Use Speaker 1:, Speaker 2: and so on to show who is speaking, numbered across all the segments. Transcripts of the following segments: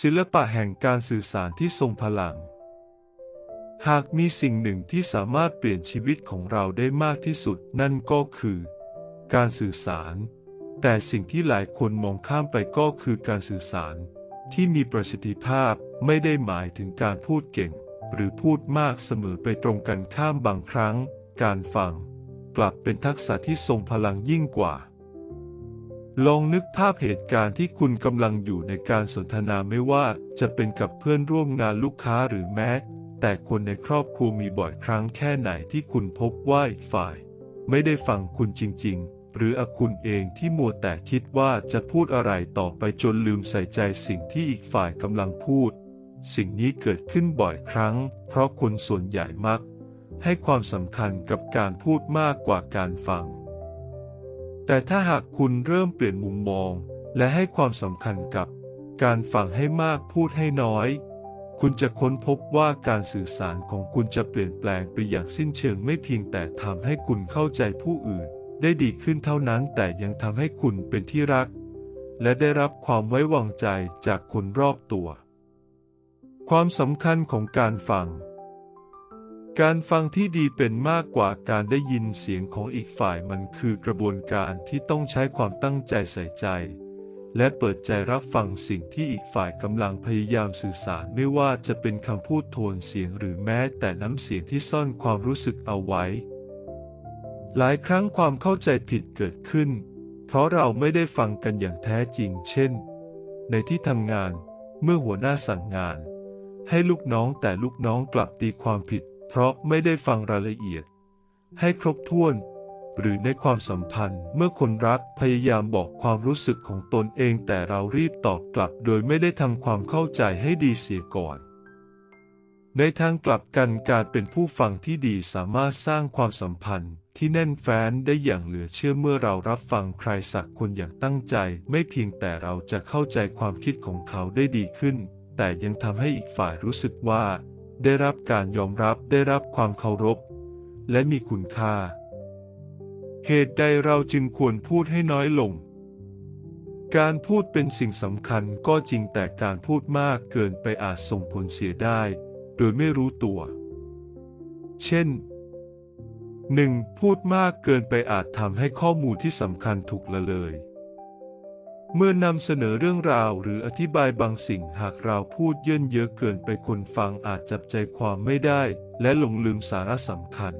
Speaker 1: ศิลปะแห่งการสื่อสารที่ทรงพลัง หากมีสิ่งหนึ่งที่สามารถเปลี่ยนชีวิตของเราได้มากที่สุดนั่นก็คือ การสื่อสาร แต่สิ่งที่หลายคนมองข้ามไปก็คือการสื่อสาร ที่มีประสิทธิภาพไม่ได้หมายถึงการพูดเก่ง หรือพูดมากเสมอไปตรงกันข้ามบางครั้ง การฟัง กลับเป็นทักษะที่ทรงพลังยิ่งกว่า ลองนึกภาพเหตุการณ์ที่คุณกำลังอยู่ในการสนทนาไม่ว่าจะเป็นกับเพื่อนร่วมงานลูกค้าหรือแม้ แต่คนในครอบครัวมีบ่อยครั้งแค่ไหนที่คุณพบว่าอีกฝ่าย ไม่ได้ฟังคุณจริง ๆ หรืออคุณเองที่มัวแต่คิดว่าจะพูดอะไรต่อไปจนลืมใส่ใจสิ่งที่อีกฝ่ายกำลังพูด สิ่งนี้เกิดขึ้นบ่อยครั้ง เพราะคนส่วนใหญ่มัก ให้ความสำคัญกับการพูดมากกว่าการฟัง แต่ถ้าหากคุณเริ่มเปลี่ยนมุมมอง และให้ความสำคัญกับ การฟังให้มากพูดให้น้อย คุณจะค้นพบว่าการสื่อสารของคุณจะเปลี่ยนแปลงไปอย่างสิ้นเชิงไม่เพียงแต่ทำให้คุณเข้าใจผู้อื่น ได้ดีขึ้นเท่านั้นแต่ยังทำให้คุณเป็นที่รัก และได้รับความไว้วางใจจากคนรอบตัว ความสำคัญของการฟัง การฟังที่ดีเป็นมากกว่าการได้ยินเสียงของอีกฝ่ายมันคือกระบวนการที่ต้องใช้ความตั้งใจใส่ใจ และเปิดใจรับฟังสิ่งที่อีกฝ่ายกำลังพยายามสื่อสารไม่ว่าจะเป็นคำพูดโทนเสียงหรือแม้แต่น้ำเสียงที่ซ่อนความรู้สึกเอาไว้ หลายครั้งความเข้าใจผิดเกิดขึ้น เพราะเราไม่ได้ฟังกันอย่างแท้จริง เช่น ในที่ทำงานเมื่อหัวหน้าสั่งงาน ให้ลูกน้องแต่ลูกน้องกลับตีความผิด เพราะไม่ได้ฟังรายละเอียด ให้ครบถ้วน หรือในความสัมพันธ์เมื่อคนรักพยายามบอกความรู้สึกของตนเองแต่เรารีบตอบกลับโดยไม่ได้ทำความเข้าใจให้ดีเสียก่อน ในทางกลับกันการเป็นผู้ฟังที่ดีสามารถสร้างความสัมพันธ์ที่แน่นแฟ้นได้อย่างเหลือเชื่อเมื่อเรารับฟังใครสักคนอย่างตั้งใจ ไม่เพียงแต่เราจะเข้าใจความคิดของเขาได้ดีขึ้น แต่ยังทำให้อีกฝ่ายรู้สึกว่า ได้รับการยอมรับได้รับความเคารพ และมีคุณค่า เหตุใดเราจึงควรพูดให้น้อยลง การพูดเป็นสิ่งสำคัญก็จริงแต่การพูดมากเกินไปอาจส่งผลเสียได้ โดยไม่รู้ตัว เช่น 1. พูดมากเกินไปอาจทำให้ข้อมูลที่สำคัญถูกละเลย เมื่อนำเสนอเรื่องราวหรืออธิบายบางสิ่งหากเราพูดเยินเยอะเกินไปคนฟังอาจจับใจความไม่ได้ และหลงลืมสาระสำคัญ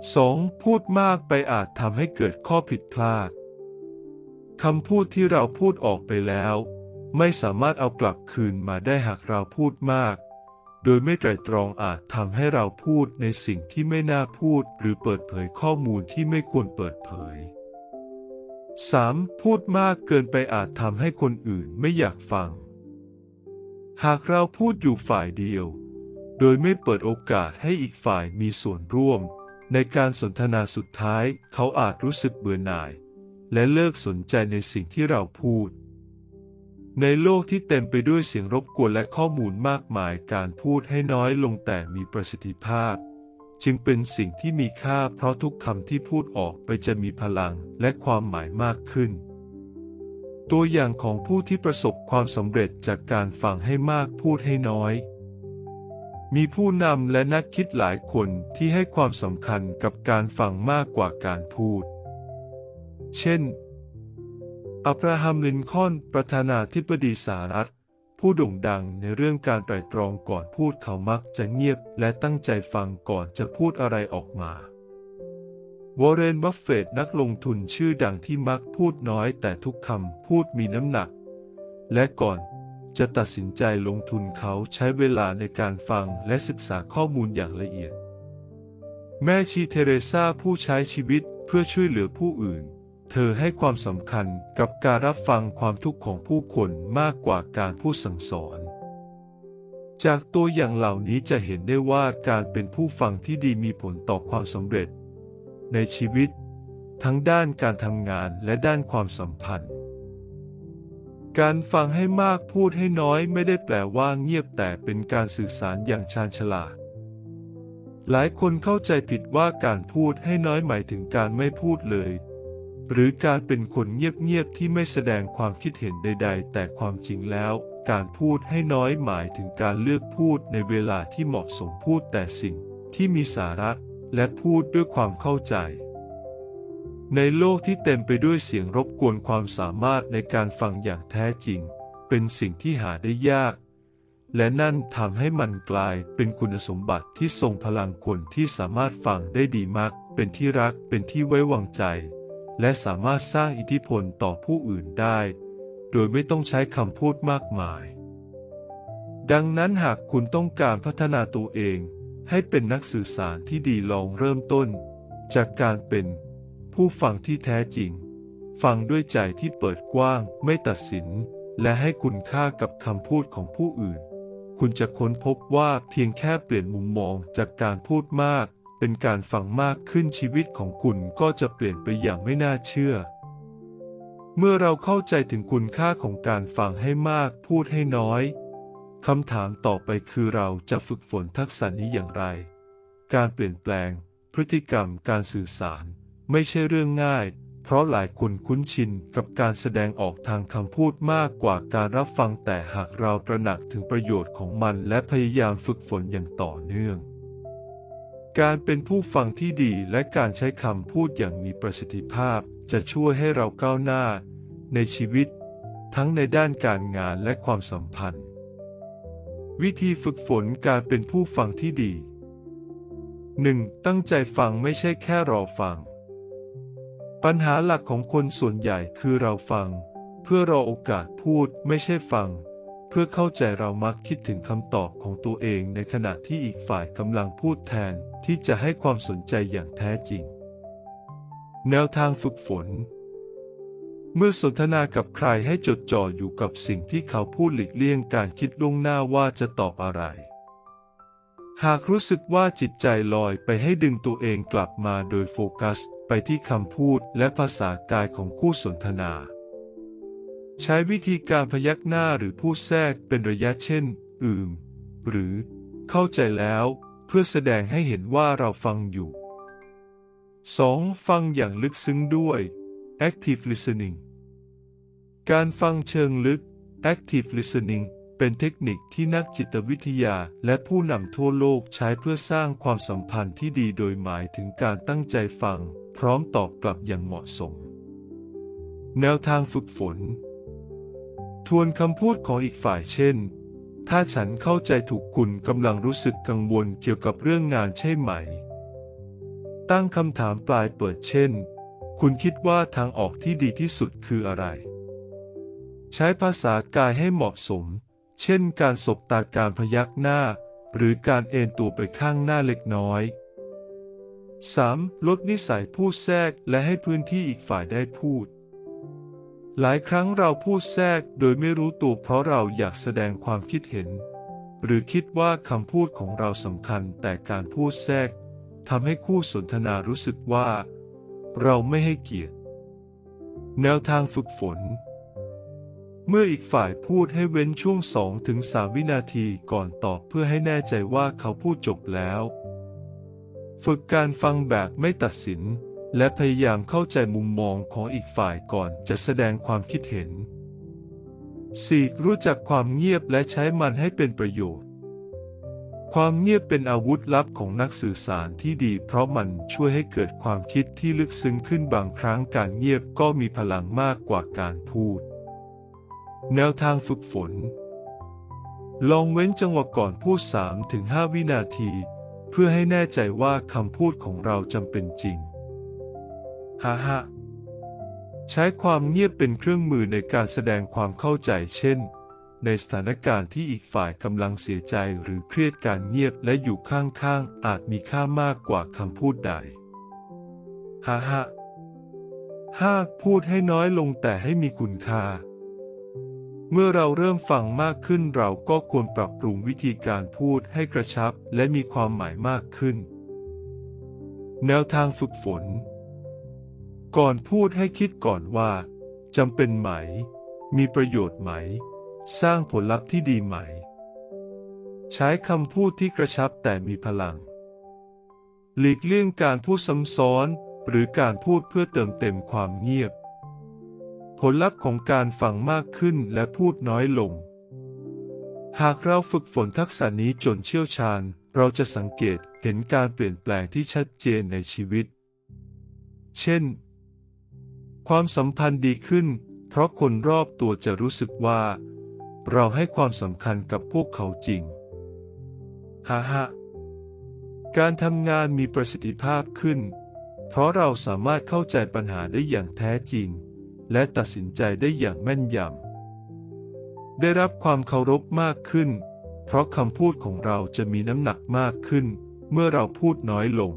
Speaker 1: 2. พูดมากไปอาจทำให้เกิดข้อผิดพลาดคำพูดที่เราพูดออกไปแล้ว ไม่สามารถเอากลับคืนมาได้หากเราพูดมาก โดยไม่ไตรตรองอาจทำให้เราพูดในสิ่งที่ไม่น่าพูด หรือเปิดเผยข้อมูลที่ไม่ควรเปิดเผย 3. พูดมากเกินไปอาจทำให้คนอื่นไม่อยากฟัง หากเราพูดอยู่ฝ่ายเดียว โดยไม่เปิดโอกาสให้อีกฝ่ายมีส่วนร่วม ในการสนทนาสุดท้ายเขาอาจรู้สึกเบื่อหน่าย และเลิกสนใจในสิ่งที่เราพูด ในโลกที่เต็มไปด้วยเสียงรบกวนและข้อมูลมากมายการพูดให้น้อยลงแต่มีประสิทธิภาพ จึงเป็นสิ่งที่มีค่าเพราะทุกคำที่พูดออกไปจะมีพลังและความหมายมากขึ้น ตัวอย่างของผู้ที่ประสบความสำเร็จจากการฟังให้มากพูดให้น้อย มีผู้นำและนักคิดหลายคนที่ให้ความสำคัญกับการฟังมากกว่าการพูด เช่น อับราฮัม ลินคอล์นประธานาธิบดีสหรัฐ ผู้โด่งดังในเรื่องการไตร่ตรองก่อนพูดเขามักจะเงียบและตั้งใจฟังก่อนจะพูดอะไรออกมาวอร์เรน บัฟเฟตต์นักลงทุนชื่อดังที่มักพูดน้อยแต่ทุกคำพูดมีน้ำหนัก และก่อนจะตัดสินใจลงทุนเขาใช้เวลาในการฟังและศึกษาข้อมูลอย่างละเอียด แม่ชีเทเรซาผู้ใช้ชีวิตเพื่อช่วยเหลือผู้อื่น เธอให้ความสำคัญกับการรับฟังความทุกข์ของผู้คนมากกว่าการพูดสั่งสอน จากตัวอย่างเหล่านี้จะเห็นได้ว่าการเป็นผู้ฟังที่ดีมีผลต่อความสำเร็จ ในชีวิต ทั้งด้านการทำงานและด้านความสัมพันธ์ การฟังให้มากพูดให้น้อยไม่ได้แปลว่าเงียบแต่เป็นการสื่อสารอย่างชาญฉลาดหลายคนเข้าใจผิดว่าการพูดให้น้อยหมายถึงการไม่พูดเลย หรือการเป็นคนเงียบๆที่ไม่แสดงความคิดเห็นใด ๆ แต่ความจริงแล้ว การพูดให้น้อยหมายถึงการเลือกพูดในเวลาที่เหมาะสมพูดแต่สิ่งที่มีสาระและพูดด้วยความเข้าใจ ในโลกที่เต็มไปด้วยเสียงรบกวนความสามารถในการฟังอย่างแท้จริง เป็นสิ่งที่หาได้ยาก และนั่นทำให้มันกลายเป็นคุณสมบัติที่ทรงพลังคนที่สามารถฟังได้ดีมาก เป็นที่รักเป็นที่ไว้วางใจ และสามารถสร้างอิทธิพลต่อผู้อื่นได้ โดยไม่ต้องใช้คำพูดมากมาย ดังนั้นหากคุณต้องการพัฒนาตัวเองให้เป็นนักสื่อสารที่ดีลองเริ่มต้น จากการเป็นผู้ฟังที่แท้จริง ฟังด้วยใจที่เปิดกว้างไม่ตัดสิน และให้คุณค่ากับคำพูดของผู้อื่น คุณจะค้นพบว่าเพียงแค่เปลี่ยนมุมมองจากการพูดมาก เป็นการฟังมากขึ้นชีวิตของคุณก็จะเปลี่ยนไปอย่างไม่น่าเชื่อ เมื่อเราเข้าใจถึงคุณค่าของการฟังให้มากพูดให้น้อยคำถามต่อไปคือเราจะฝึกฝนทักษะนี้อย่างไร การเปลี่ยนแปลง พฤติกรรมการสื่อสาร ไม่ใช่เรื่องง่าย เพราะหลายคนคุ้นชินกับการแสดงออกทางคำพูดมากกว่าการรับฟังแต่หากเราตระหนักถึงประโยชน์ของมันและพยายามฝึกฝนอย่างต่อเนื่อง การเป็นผู้ฟังที่ดีและการใช้คำพูดอย่างมีประสิทธิภาพ จะช่วยให้เราก้าวหน้า ในชีวิต ทั้งในด้านการงานและความสัมพันธ์ วิธีฝึกฝนการเป็นผู้ฟังที่ดี 1. ตั้งใจฟังไม่ใช่แค่รอฟัง ปัญหาหลักของคนส่วนใหญ่คือเราฟัง เพื่อรอโอกาสพูดไม่ใช่ฟัง เพื่อเข้าใจเรามักคิดถึงคำตอบของตัวเองในขณะที่อีกฝ่ายกำลังพูดแทนที่จะให้ความสนใจอย่างแท้จริง แนวทางฝึกฝน เมื่อสนทนากับใครให้จดจ่ออยู่กับสิ่งที่เขาพูดหลีกเลี่ยงการคิดล่วงหน้าว่าจะตอบอะไร หากรู้สึกว่าจิตใจลอยไปให้ดึงตัวเองกลับมาโดยโฟกัสไปที่คำพูดและภาษากายของคู่สนทนา ใช้วิธีการพยักหน้าหรือพูดแทรกเป็นระยะเช่น อืม หรือ เข้าใจแล้ว เพื่อแสดงให้เห็นว่าเราฟังอยู่ 2. ฟังอย่างลึกซึ้งด้วย active listening การฟังเชิงลึก active listening เป็นเทคนิคที่นักจิตวิทยาและผู้นำทั่วโลกใช้เพื่อสร้างความสัมพันธ์ที่ดีโดยหมายถึงการตั้งใจฟัง พร้อมตอบกลับอย่างเหมาะสม แนวทางฝึกฝน ทวนคำพูดของอีกฝ่ายเช่น ถ้าฉันเข้าใจถูกคุณกำลังรู้สึกกังวลเกี่ยวกับเรื่องงานใช่ไหม ตั้งคำถามปลายเปิดเช่น คุณคิดว่าทางออกที่ดีที่สุดคืออะไร ใช้ภาษากายให้เหมาะสม เช่น การสบตาการพยักหน้า หรือการเอนตัวไปข้างหน้าเล็กน้อย 3. ลดนิสัยพูดแทรกและให้พื้นที่อีกฝ่ายได้พูด หลายครั้งเราพูดแทรกโดยไม่รู้ตัวเพราะเราอยากแสดงความคิดเห็น หรือคิดว่าคำพูดของเราสำคัญแต่การพูดแทรกทำให้คู่สนทนารู้สึกว่า เราไม่ให้เกียรติ แนวทางฝึกฝน เมื่ออีกฝ่ายพูดให้เว้นช่วงสองถึงสามวินาทีก่อนตอบเพื่อให้แน่ใจว่าเขาพูดจบแล้ว ฝึกการฟังแบบไม่ตัดสิน และพยายามเข้าใจมุมมองของอีกฝ่ายก่อนจะแสดงความคิดเห็น 4. รู้จักความเงียบและใช้มันให้เป็นประโยชน์ ความเงียบเป็นอาวุธลับของนักสื่อสารที่ดี เพราะมันช่วยให้เกิดความคิดที่ลึกซึ้งขึ้นบางครั้งการเงียบก็มีพลังมากกว่าการพูด แนวทางฝึกฝน ลองเว้นจังหวะก่อนพูด 3-5 วินาที เพื่อให้แน่ใจว่าคำพูดของเราจำเป็นจริง ฮ่าฮ่าใช้ความเงียบเป็นเครื่องมือในการแสดงความเข้าใจเช่น ในสถานการณ์ที่อีกฝ่ายกำลังเสียใจหรือเครียดการเงียบและอยู่ข้างๆ อาจมีค่ามากกว่าคำพูดใดฮ่าฮ่าห้าพูดให้น้อยลงแต่ให้มีคุณค่า เมื่อเราเริ่มฟังมากขึ้นเราก็ควรปรับปรุงวิธีการพูดให้กระชับและมีความหมายมากขึ้น แนวทางฝึกฝน ก่อนพูดให้คิดก่อนว่าจำเป็นไหม มีประโยชน์ไหม สร้างผลลัพธ์ที่ดีไหม ใช้คำพูดที่กระชับแต่มีพลัง หลีกเลี่ยงการพูดซ้ำซ้อน หรือการพูดเพื่อเติมเต็มความเงียบ ผลลัพธ์ของการฟังมากขึ้นและพูดน้อยลง หากเราฝึกฝนทักษะนี้จนเชี่ยวชาญ เราจะสังเกตเห็นการเปลี่ยนแปลงที่ชัดเจนในชีวิต เช่น ความสัมพันธ์ดีขึ้น เพราะคนรอบตัวจะรู้สึกว่า เราให้ความสำคัญกับพวกเขาจริงฮ่าฮ่าการทำงานมีประสิทธิภาพขึ้น เพราะเราสามารถเข้าใจปัญหาได้อย่างแท้จริง และตัดสินใจได้อย่างแม่นยำ ได้รับความเคารพมากขึ้น เพราะคำพูดของเราจะมีน้ำหนักมากขึ้น เมื่อเราพูดน้อยลง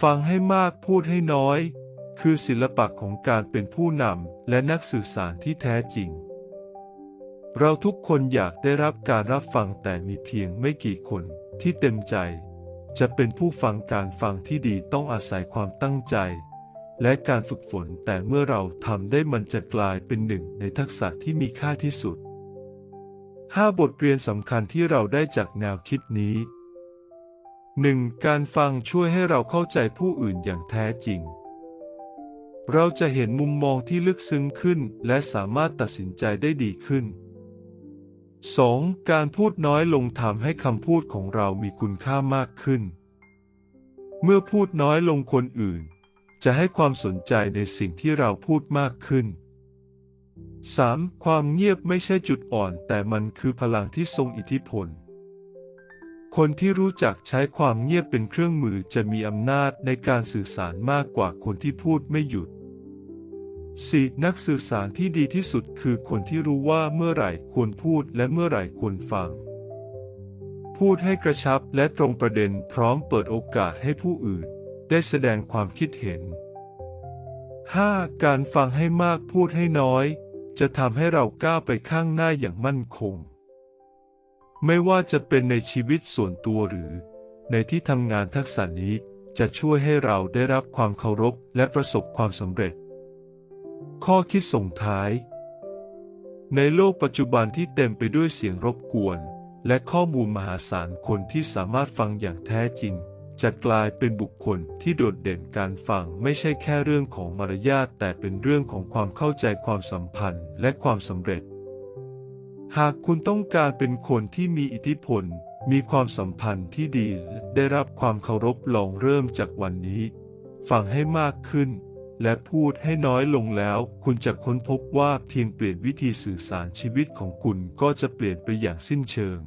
Speaker 1: ฟังให้มากพูดให้น้อย คือศิลปะของการเป็นผู้นำและนักสื่อสารที่แท้จริง เราทุกคนอยากได้รับการรับฟังแต่มีเพียงไม่กี่คนที่เต็มใจ จะเป็นผู้ฟังการฟังที่ดีต้องอาศัยความตั้งใจ และการฝึกฝนแต่เมื่อเราทำได้มันจะกลายเป็นหนึ่งในทักษะที่มีค่าที่สุด 5 บทเรียนสำคัญที่เราได้จากแนวคิดนี้ 1. การฟังช่วยให้เราเข้าใจผู้อื่นอย่างแท้จริง เราจะเห็นมุมมองที่ลึกซึ้งขึ้น และสามารถตัดสินใจได้ดีขึ้น 2. การพูดน้อยลงทำให้คำพูดของเรามีคุณค่ามากขึ้น เมื่อพูดน้อยลงคนอื่น จะให้ความสนใจในสิ่งที่เราพูดมากขึ้น 3. ความเงียบไม่ใช่จุดอ่อน แต่มันคือพลังที่ทรงอิทธิพล คนที่รู้จักใช้ความเงียบเป็นเครื่องมือจะมีอำนาจในการสื่อสารมากกว่าคนที่พูดไม่หยุด 4. นักสื่อสารที่ดีที่สุดคือคนที่รู้ว่าเมื่อไหร่ควรพูดและเมื่อไหร่ควรฟัง พูดให้กระชับและตรงประเด็นพร้อมเปิดโอกาสให้ผู้อื่น ได้แสดงความคิดเห็น 5. การฟังให้มากพูดให้น้อย จะทำให้เราก้าวไปข้างหน้าอย่างมั่นคง ไม่ว่าจะเป็นในชีวิตส่วนตัวหรือ ในที่ทำงานทักษะนี้จะช่วยให้เราได้รับความเคารพและประสบความสำเร็จ ข้อคิดส่งท้าย ในโลกปัจจุบันที่เต็มไปด้วยเสียงรบกวน และข้อมูลมหาศาลคนที่สามารถฟังอย่างแท้จริง จะกลายเป็นบุคคลที่โดดเด่นการฟังไม่ใช่แค่เรื่องของมารยาทแต่เป็นเรื่องของความเข้าใจความสัมพันธ์และความสำเร็จ หากคุณต้องการเป็นคนที่มีอิทธิพล มีความสัมพันธ์ที่ดีได้รับความเคารพลองเริ่มจากวันนี้ ฟังให้มากขึ้น และพูดให้น้อยลงแล้ว คุณจะค้นพบว่าเพียงเปลี่ยนวิธีสื่อสารชีวิตของคุณก็จะเปลี่ยนไปอย่างสิ้นเชิง